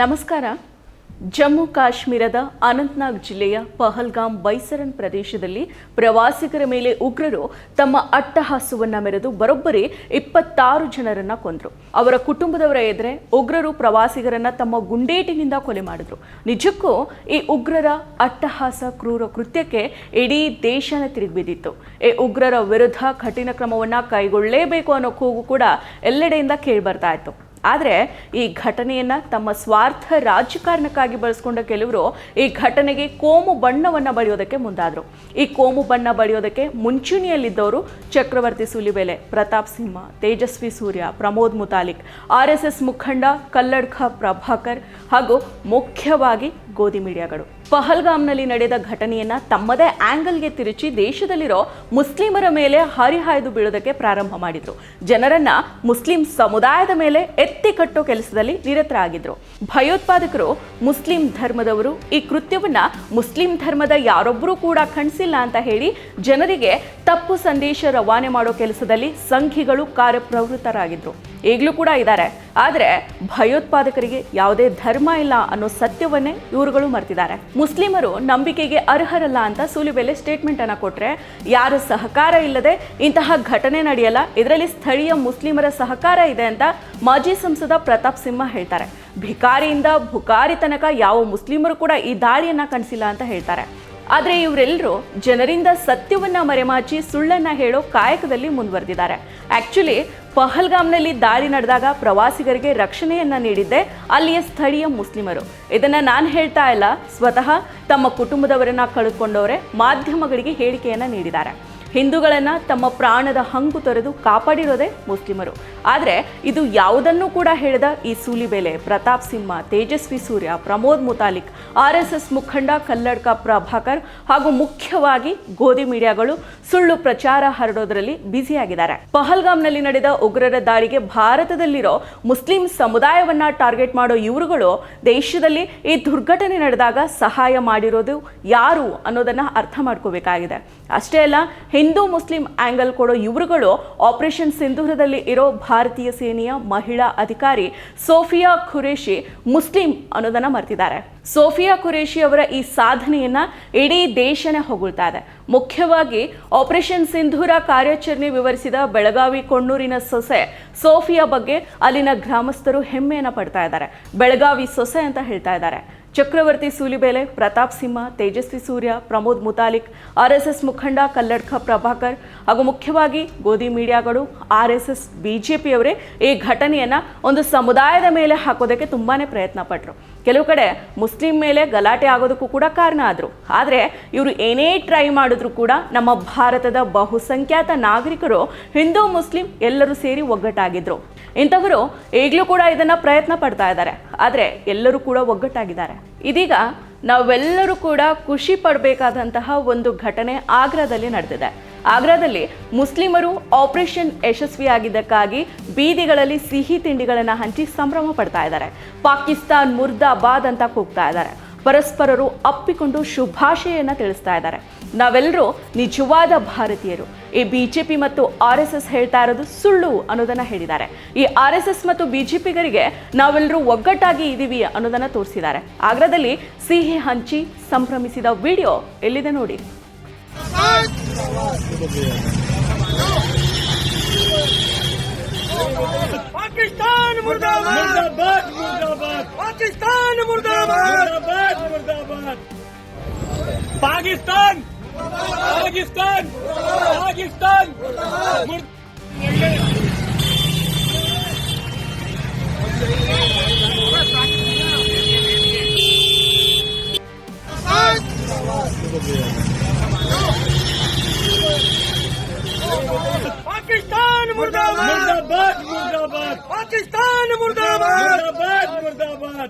ನಮಸ್ಕಾರ. ಜಮ್ಮು ಕಾಶ್ಮೀರದ ಅನಂತ್ನಾಗ್ ಜಿಲ್ಲೆಯ ಪಹಲ್ಗಾಮ್ ಬೈಸರನ್ ಪ್ರದೇಶದಲ್ಲಿ ಪ್ರವಾಸಿಗರ ಮೇಲೆ ಉಗ್ರರು ತಮ್ಮ ಅಟ್ಟಹಾಸವನ್ನು ಮೆರೆದು ಬರೋಬ್ಬರಿ ಇಪ್ಪತ್ತಾರು ಜನರನ್ನ ಕೊಂದರು. ಅವರ ಕುಟುಂಬದವರ ಎದುರೆ ಉಗ್ರರು ಪ್ರವಾಸಿಗರನ್ನ ತಮ್ಮ ಗುಂಡೇಟಿನಿಂದ ಕೊಲೆ ಮಾಡಿದ್ರು. ನಿಜಕ್ಕೂ ಈ ಉಗ್ರರ ಅಟ್ಟಹಾಸ ಕ್ರೂರ ಕೃತ್ಯಕ್ಕೆ ಇಡೀ ದೇಶನ ತಿರುಗಿಬಿದ್ದಿತ್ತು ಈ ಉಗ್ರರ ವಿರುದ್ಧ ಕಠಿಣ ಕ್ರಮವನ್ನು ಕೈಗೊಳ್ಳಲೇಬೇಕು ಅನ್ನೋ ಕೂಗು ಕೂಡ ಎಲ್ಲೆಡೆಯಿಂದ ಕೇಳಿ ಬರ್ತಾ ಇತ್ತು. ಆದರೆ ಈ ಘಟನೆಯನ್ನು ತಮ್ಮ ಸ್ವಾರ್ಥ ರಾಜಕಾರಣಕ್ಕಾಗಿ ಬಳಸ್ಕೊಂಡ ಕೆಲವರು ಈ ಘಟನೆಗೆ ಕೋಮು ಬಣ್ಣವನ್ನು ಬಳಿಯೋದಕ್ಕೆ ಮುಂದಾದರು. ಈ ಕೋಮು ಬಣ್ಣ ಬಳಿಯೋದಕ್ಕೆ ಮುಂಚೂಣಿಯಲ್ಲಿದ್ದವರು Chakravarti Sulibele, Pratap Simha, Tejasvi Surya, Pramod Muthalik, R S S ಮುಖಂಡ ಕಲ್ಲಡ್ಕ ಪ್ರಭಾಕರ್ ಹಾಗೂ ಮುಖ್ಯವಾಗಿ ಗೋಧಿ ಮೀಡಿಯಾಗಳು. ಪಹಲ್ಗಾಮ್ನಲ್ಲಿ ನಡೆದ ಘಟನೆಯನ್ನ ತಮ್ಮದೇ ಆಂಗಲ್ಗೆ ತಿರುಚಿ ದೇಶದಲ್ಲಿರೋ ಮುಸ್ಲಿಮರ ಮೇಲೆ ಹರಿಹಾಯ್ದು ಬೀಳೋದಕ್ಕೆ ಪ್ರಾರಂಭ ಮಾಡಿದ್ರು. ಜನರನ್ನ ಮುಸ್ಲಿಂ ಸಮುದಾಯದ ಮೇಲೆ ಎತ್ತಿ ಕಟ್ಟೋ ಕೆಲಸದಲ್ಲಿ ನಿರತರಾಗಿದ್ರು. ಭಯೋತ್ಪಾದಕರು ಮುಸ್ಲಿಂ ಧರ್ಮದವರು, ಈ ಕೃತ್ಯವನ್ನ ಮುಸ್ಲಿಂ ಧರ್ಮದ ಯಾರೊಬ್ಬರೂ ಕೂಡ ಖಂಡಿಸಿಲ್ಲ ಅಂತ ಹೇಳಿ ಜನರಿಗೆ ತಪ್ಪು ಸಂದೇಶ ರವಾನೆ ಮಾಡೋ ಕೆಲಸದಲ್ಲಿ ಸಂಘಿಗಳು ಕಾರ್ಯಪ್ರವೃತ್ತರಾಗಿದ್ರು. ಈಗಲೂ ಕೂಡ ಇದ್ದಾರೆ. ಆದರೆ ಭಯೋತ್ಪಾದಕರಿಗೆ ಯಾವುದೇ ಧರ್ಮ ಇಲ್ಲ ಅನ್ನೋ ಸತ್ಯವನ್ನೇ ಇವರುಗಳು ಮರೆತಿದ್ದಾರೆ. ಮುಸ್ಲಿಮರು ನಂಬಿಕೆಗೆ ಅರ್ಹರಲ್ಲ ಅಂತ ಸೂಲಿಬೆಲೆ ಸ್ಟೇಟ್ಮೆಂಟ್ ಅನ್ನ ಕೊಟ್ರೆ ಯಾರ ಸಹಕಾರ ಇಲ್ಲದೆ ಇಂತಹ ಘಟನೆ ನಡೆಯಲ್ಲ, ಇದರಲ್ಲಿ ಸ್ಥಳೀಯ ಮುಸ್ಲಿಮರ ಸಹಕಾರ ಇದೆ ಅಂತ ಮಾಜಿ ಸಂಸದ ಪ್ರತಾಪ್ ಸಿಂಹ ಹೇಳ್ತಾರೆ. ಭಿಕಾರಿಯಿಂದ ಭುಕಾರಿ ತನಕ ಯಾವ ಮುಸ್ಲಿಮರು ಕೂಡ ಈ ದಾಳಿಯನ್ನ ಕಣಿಸಿಲ್ಲ ಅಂತ ಹೇಳ್ತಾರೆ. ಆದರೆ ಇವರೆಲ್ಲರೂ ಜನರಿಂದ ಸತ್ಯವನ್ನ ಮರೆಮಾಚಿ ಸುಳ್ಳನ್ನ ಹೇಳೋ ಕಾಯಕದಲ್ಲಿ ಮುಂದುವರೆದಿದ್ದಾರೆ. ಆಕ್ಚುಲಿ ಪಹಲ್ಗಾಮ್ನಲ್ಲಿ ದಾಳಿ ನಡೆದಾಗ ಪ್ರವಾಸಿಗರಿಗೆ ರಕ್ಷಣೆಯನ್ನ ನೀಡಿದ್ದೆ ಅಲ್ಲಿಯ ಸ್ಥಳೀಯ ಮುಸ್ಲಿಮರು. ಇದನ್ನ ನಾನು ಹೇಳ್ತಾ ಇಲ್ಲ, ಸ್ವತಃ ತಮ್ಮ ಕುಟುಂಬದವರನ್ನ ಕಳೆದುಕೊಂಡವರೇ ಮಾಧ್ಯಮಗಳಿಗೆ ಹೇಳಿಕೆಯನ್ನ ನೀಡಿದ್ದಾರೆ. ಹಿಂದೂಗಳನ್ನ ತಮ್ಮ ಪ್ರಾಣದ ಹಂಗು ತೊರೆದು ಕಾಪಾಡಿರೋದೇ ಮುಸ್ಲಿಮರು. ಆದರೆ ಇದು ಯಾವುದನ್ನು ಕೂಡ ಹೇಳಿದ ಈ Sulibele Pratap Simha, Tejasvi Surya, Pramod Muthalik, R S S ಮುಖಂಡ ಕಲ್ಲಡ್ಕ ಪ್ರಭಾಕರ್ ಹಾಗೂ ಮುಖ್ಯವಾಗಿ ಗೋಧಿ ಮೀಡಿಯಾಗಳು ಸುಳ್ಳು ಪ್ರಚಾರ ಹರಡೋದ್ರಲ್ಲಿ ಬ್ಯುಸಿಯಾಗಿದ್ದಾರೆ. ಪಹಲ್ಗಾಮ್ನಲ್ಲಿ ನಡೆದ ಉಗ್ರರ ದಾಳಿಗೆ ಭಾರತದಲ್ಲಿರೋ ಮುಸ್ಲಿಂ ಸಮುದಾಯವನ್ನ ಟಾರ್ಗೆಟ್ ಮಾಡೋ ಇವರುಗಳು ದೇಶದಲ್ಲಿ ಈ ದುರ್ಘಟನೆ ನಡೆದಾಗ ಸಹಾಯ ಮಾಡಿರೋದು ಯಾರು ಅನ್ನೋದನ್ನ ಅರ್ಥ ಮಾಡ್ಕೋಬೇಕಾಗಿದೆ. ಅಷ್ಟೇ ಅಲ್ಲ, ಹಿಂದೂ ಮುಸ್ಲಿಂ ಆಂಗಲ್ ಕೊಡೋ ಇವರುಗಳು ಆಪರೇಷನ್ ಸಿಂಧೂರದಲ್ಲಿ ಇರೋ ಭಾರತೀಯ ಸೇನೆಯ ಮಹಿಳಾ ಅಧಿಕಾರಿ ಸೋಫಿಯಾ ಖುರೇಶಿ ಮುಸ್ಲಿಂ ಅನ್ನೋದನ್ನ ಮರೆತಿದ್ದಾರೆ. ಸೋಫಿಯಾ ಖುರೇಶಿ ಅವರ ಈ ಸಾಧನೆಯನ್ನ ಇಡೀ ದೇಶನೇ ಹೊಗಳ್ತಾ ಇದೆ. ಮುಖ್ಯವಾಗಿ ಆಪರೇಷನ್ ಸಿಂಧೂರ ಕಾರ್ಯಾಚರಣೆ ವಿವರಿಸಿದ ಬೆಳಗಾವಿ ಕೊಣ್ಣೂರಿನ ಸೊಸೆ ಸೋಫಿಯಾ ಬಗ್ಗೆ ಅಲ್ಲಿನ ಗ್ರಾಮಸ್ಥರು ಹೆಮ್ಮೆಯನ್ನು ಪಡ್ತಾ ಇದ್ದಾರೆ. ಬೆಳಗಾವಿ ಸೊಸೆ ಅಂತ ಹೇಳ್ತಾ ಇದ್ದಾರೆ. Chakravarti Sulibele, Pratap Simha, Tejasvi Surya, Pramod Muthalik R S S ಮುಖಂಡ ಕಲ್ಲಡ್ಕ ಪ್ರಭಾಕರ್ ಹಾಗೂ ಮುಖ್ಯವಾಗಿ ಗೋಧಿ ಮೀಡಿಯಾಗಳು R S S B J ಪಿಯವರೇ ಈ ಘಟನೆಯನ್ನು ಒಂದು ಸಮುದಾಯದ ಮೇಲೆ ಹಾಕೋದಕ್ಕೆ ತುಂಬಾ ಪ್ರಯತ್ನ ಪಟ್ಟರು ಕೆಲವು ಕಡೆ ಮುಸ್ಲಿಂ ಮೇಲೆ ಗಲಾಟೆ ಆಗೋದಕ್ಕೂ ಕೂಡ ಕಾರಣ ಆದರು. ಆದರೆ ಇವರು ಏನೇ ಟ್ರೈ ಮಾಡಿದ್ರು ಕೂಡ ನಮ್ಮ ಭಾರತದ ಬಹುಸಂಖ್ಯಾತ ನಾಗರಿಕರು ಹಿಂದೂ, ಮುಸ್ಲಿಂ ಎಲ್ಲರೂ ಸೇರಿ ಒಗ್ಗಟ್ಟಾಗಿದ್ರು. ಇಂಥವರು ಈಗಲೂ ಕೂಡ ಇದನ್ನು ಪ್ರಯತ್ನ ಪಡ್ತಾ ಇದ್ದಾರೆ. ಆದರೆ ಎಲ್ಲರೂ ಕೂಡ ಒಗ್ಗಟ್ಟಾಗಿದ್ದಾರೆ. ಇದೀಗ ನಾವೆಲ್ಲರೂ ಕೂಡ ಖುಷಿ ಪಡಬೇಕಾದಂತಹ ಒಂದು ಘಟನೆ ಆಗ್ರಾದಲ್ಲಿ ನಡೆದಿದೆ. ಆಗ್ರಾದಲ್ಲಿ ಮುಸ್ಲಿಮರು ಆಪರೇಷನ್ ಯಶಸ್ವಿಯಾಗಿದ್ದಕ್ಕಾಗಿ ಬೀದಿಗಳಲ್ಲಿ ಸಿಹಿ ತಿಂಡಿಗಳನ್ನು ಹಂಚಿ ಸಂಭ್ರಮ ಪಡ್ತಾ ಇದ್ದಾರೆ. ಪಾಕಿಸ್ತಾನ್ ಮುರ್ದಾಬಾದ್ ಅಂತ ಕೂಗ್ತಾ ಇದ್ದಾರೆ. ಪರಸ್ಪರರು ಅಪ್ಪಿಕೊಂಡು ಶುಭಾಶಯನ ತಿಳಿಸ್ತಾ ಇದ್ದಾರೆ. ನಾವೆಲ್ಲರೂ ನಿಜವಾದ ಭಾರತೀಯರು. ಈ ಬಿ ಜೆ ಪಿ ಮತ್ತು ಆರ್ ಎಸ್ ಎಸ್ ಹೇಳ್ತಾ ಇರೋದು ಸುಳ್ಳು ಅನ್ನೋದನ್ನ ಹೇಳಿದ್ದಾರೆ. ಈ ಆರ್ ಎಸ್ ಎಸ್ ಮತ್ತು ಬಿಜೆಪಿಗರಿಗೆ ನಾವೆಲ್ಲರೂ ಒಗ್ಗಟ್ಟಾಗಿ ಇದ್ದೀವಿ ಅನ್ನೋದನ್ನ ತೋರಿಸಿದ್ದಾರೆ. ಆಗ್ರಾದಲ್ಲಿ ಸಿಹಿ ಹಂಚಿ ಸಂಭ್ರಮಿಸಿದ ವಿಡಿಯೋ ಎಲ್ಲಿದೆ ನೋಡಿ. ಪಾಕಿಸ್ತಾನ ಮುರ್ದಾಬಾದ್! ಪಾಕಿಸ್ತಾನ ಮುರ್ದಾಬಾದ್! मुर्दाबाद मुर्दाबाद मुर्दाबाद पाकिस्तान मुर्दाबाद मुर्दाबाद मुर्दाबाद पाकिस्तान पाकिस्तान पाकिस्तान मुर्द- पाकिस्तान मुर्दाबाद मुर्दाबाद मुर्दाबाद